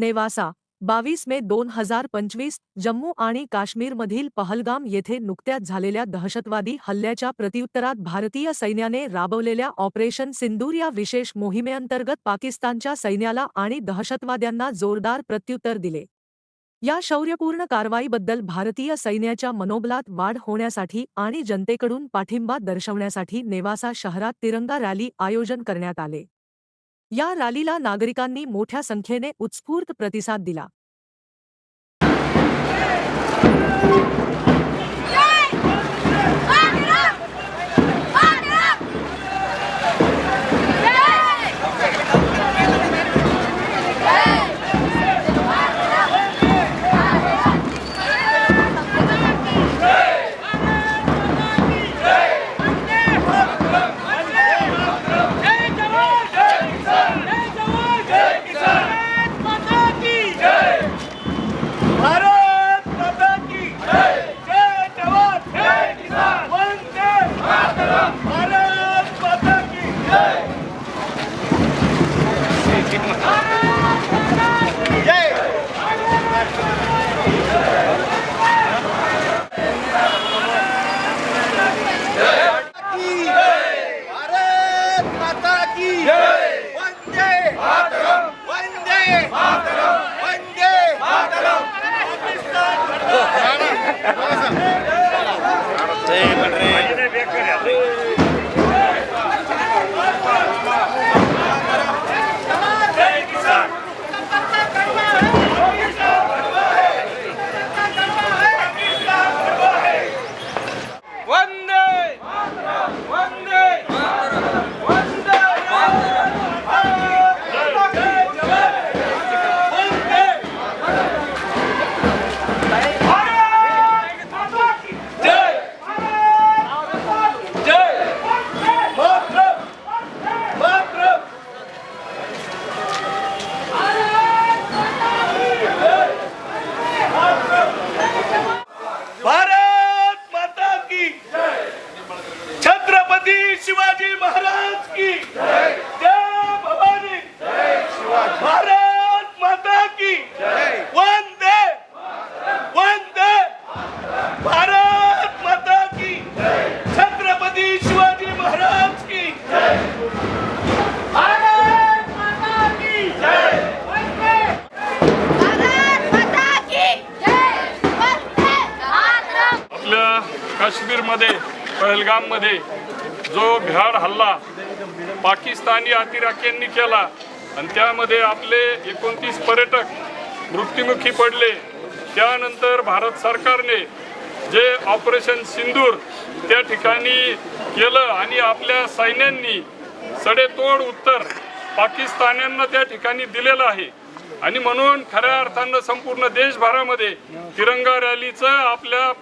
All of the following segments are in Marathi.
नेवासा बावीस मे दोन हजार पंचवीस जम्मू आणि काश्मीरमधील पहलगाम येथे नुकत्याच झालेल्या दहशतवादी हल्ल्याच्या प्रत्युत्तरात भारतीय सैन्याने राबवलेल्या ऑपरेशन सिंदूर या विशेष मोहिमेअंतर्गत पाकिस्तानच्या सैन्याला आणि दहशतवाद्यांना जोरदार प्रत्युत्तर दिले. या शौर्यपूर्ण कारवाईबद्दल भारतीय सैन्याच्या मनोबलात वाढ होण्यासाठी आणि जनतेकडून पाठिंबा दर्शवण्यासाठी नेवासा शहरात तिरंगा रॅली आयोजन करण्यात आले. या रॅलीला नागरिकांनी मोठ्या संख्येने उत्स्फूर्त प्रतिसाद दिला जय जवान जय किसान जय जवान जय किसान भारत माता की जय भारत माता की जय जय जवान जय किसान वंदे मातरम भारत माता की जय भारत माता की जय भारत माता की वंदे मातरम वंदे मातरम वंदे मातरम वंदे वंदे वंदे भारत माता की छत्रपती शिवाजी महाराज की जय भवानी भारत माता की वंदे वंदे भारत माता की छत्रपती शिवाजी महाराज की भारत माता की जय वंदे भारत माता की जय वंदे मातरम आपल्या काश्मीरमध्ये पहलगाममध्ये जो भ्याड हल्ला पाकिस्तानी अतिराक्यांनी केला आणि त्यामध्ये आपले एकोणतीस पर्यटक मृत्युमुखी पडले. त्यानंतर भारत सरकारने जे ऑपरेशन सिंदूर त्या ठिकाणी केलं आणि आपल्या सैन्यांनी सडेतोड उत्तर पाकिस्तान्यांना त्या ठिकाणी दिलेलं आहे. आणि म्हणून खऱ्या अर्थानं संपूर्ण देशभरामध्ये तिरंगा रॅलीचं आपल्या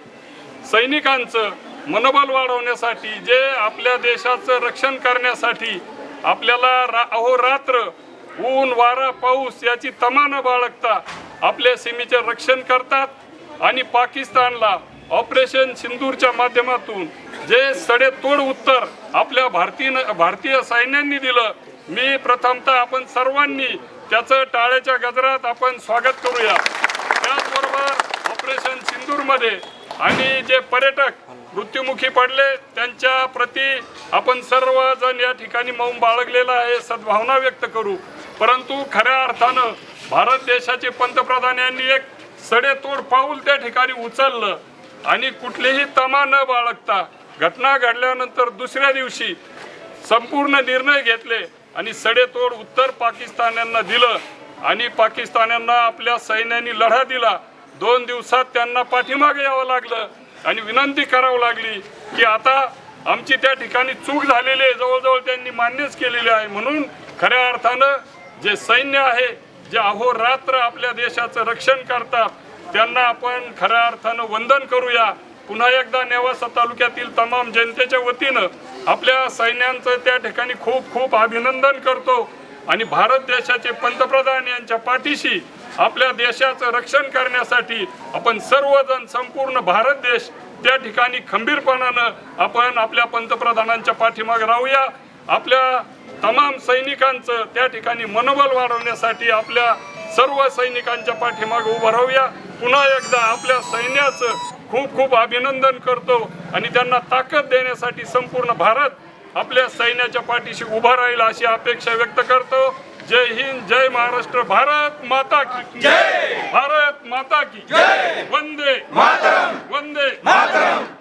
सैनिकांचं मनोबल वाढवण्यासाठी जे आपल्या देशाचं रक्षण करण्यासाठी आपल्याला रा अहोरात्र ऊन वारा पाऊस याची तमा न बाळगता आपल्या सीमेचे रक्षण करतात आणि पाकिस्तानला ऑपरेशन सिंदूरच्या माध्यमातून जे सडेतोड उत्तर आपल्या भारतीय भारतीय सैन्यांनी दिलं मी प्रथमतः आपण सर्वांनी त्याचं टाळ्याच्या गजरात आपण स्वागत करूया. त्याचबरोबर ऑपरेशन सिंदूरमध्ये आणि जे पर्यटक मृत्युमुखी पडले त्यांच्या प्रती आपण सर्वजण या ठिकाणी मौन बाळगलेला आहे सद्भावना व्यक्त करू. परंतु खऱ्या अर्थानं भारत देशाचे पंतप्रधान यांनी एक सडेतोड पाऊल त्या ठिकाणी उचललं आणि कुठलीही तमा न बाळगता घटना घडल्यानंतर दुसऱ्या दिवशी संपूर्ण निर्णय घेतले आणि सडेतोड उत्तर पाकिस्तान्यांना दिलं आणि पाकिस्तान्यांना आपल्या सैन्याने लढा दिला. दोन दिवसात त्यांना पाठीमागे यावं लागलं आणि विनंती करावं लागली की आता आमची त्या ठिकाणी चूक झालेली आहे जवळजवळ त्यांनी मान्यच केलेली आहे. म्हणून खऱ्या अर्थानं जे सैन्य आहे जे अहोरात्र आपल्या देशाचं रक्षण करतात त्यांना आपण खऱ्या अर्थानं वंदन करूया. पुन्हा एकदा नेवासा तालुक्यातील तमाम जनतेच्या वतीनं आपल्या सैन्यांचं त्या ठिकाणी खूप खूप अभिनंदन करतो. आणि भारत देशाचे पंतप्रधान यांच्या पाठीशी आपल्या देशाचं रक्षण करण्यासाठी आपण सर्वजण संपूर्ण भारत देश त्या ठिकाणी खंबीरपणानं आपण आपल्या पंतप्रधानांच्या पाठीमागे राहूया. आपल्या तमाम सैनिकांचं त्या ठिकाणी मनोबल वाढवण्यासाठी आपल्या सर्व सैनिकांच्या पाठीमागे उभं राहूया. पुन्हा एकदा आपल्या सैन्याचं खूप खूप अभिनंदन करतो आणि त्यांना ताकद देण्यासाठी संपूर्ण भारत आपल्या सैन्याच्या पाठीशी उभा राहील अशी अपेक्षा व्यक्त करतो. जय हिंद जय महाराष्ट्र भारत माता की। जय! भारत माता की। जय! वंदे मातरम! वंदे मातरम!